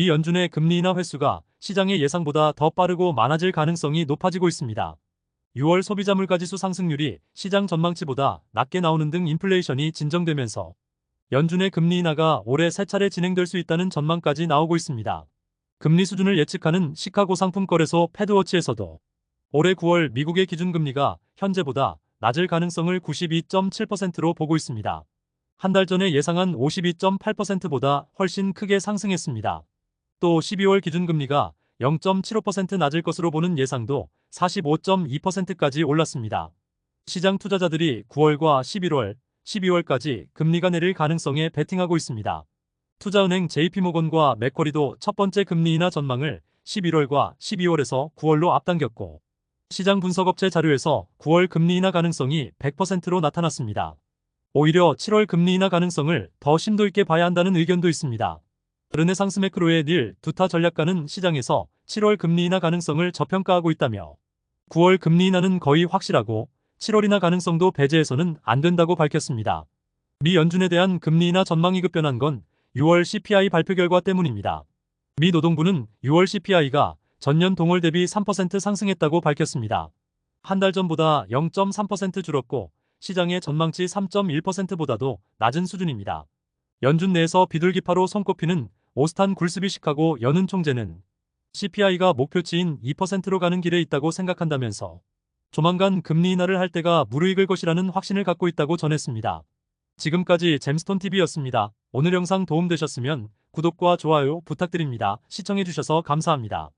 미 연준의 금리 인하 횟수가 시장의 예상보다 더 빠르고 많아질 가능성이 높아지고 있습니다. 6월 소비자 물가지수 상승률이 시장 전망치보다 낮게 나오는 등 인플레이션이 진정되면서 연준의 금리 인하가 올해 세 차례 진행될 수 있다는 전망까지 나오고 있습니다. 금리 수준을 예측하는 시카고 상품거래소 패드워치에서도 올해 9월 미국의 기준금리가 현재보다 낮을 가능성을 92.7%로 보고 있습니다. 한 달 전에 예상한 52.8%보다 훨씬 크게 상승했습니다. 또 12월 기준금리가 0.75% 낮을 것으로 보는 예상도 45.2%까지 올랐습니다. 시장 투자자들이 9월과 11월, 12월까지 금리가 내릴 가능성에 베팅하고 있습니다. 투자은행 JP모건과 맥쿼리도 첫 번째 금리 인하 전망을 11월과 12월에서 9월로 앞당겼고 시장 분석업체 자료에서 9월 금리 인하 가능성이 100%로 나타났습니다. 오히려 7월 금리 인하 가능성을 더 심도 있게 봐야 한다는 의견도 있습니다. 르네상스 매크로의 닐 두타 전략가는 시장에서 7월 금리 인하 가능성을 저평가하고 있다며 9월 금리 인하는 거의 확실하고 7월 인하 가능성도 배제해서는 안 된다고 밝혔습니다. 미 연준에 대한 금리 인하 전망이 급변한 건 6월 CPI 발표 결과 때문입니다. 미 노동부는 6월 CPI가 전년 동월 대비 3% 상승했다고 밝혔습니다. 한 달 전보다 0.3% 줄었고 시장의 전망치 3.1%보다도 낮은 수준입니다. 연준 내에서 비둘기파로 손꼽히는 오스탄 굴스비 시카고 연은 총재는 CPI가 목표치인 2%로 가는 길에 있다고 생각한다면서 조만간 금리 인하를 할 때가 무르익을 것이라는 확신을 갖고 있다고 전했습니다. 지금까지 잼스톤TV였습니다. 오늘 영상 도움되셨으면 구독과 좋아요 부탁드립니다. 시청해주셔서 감사합니다.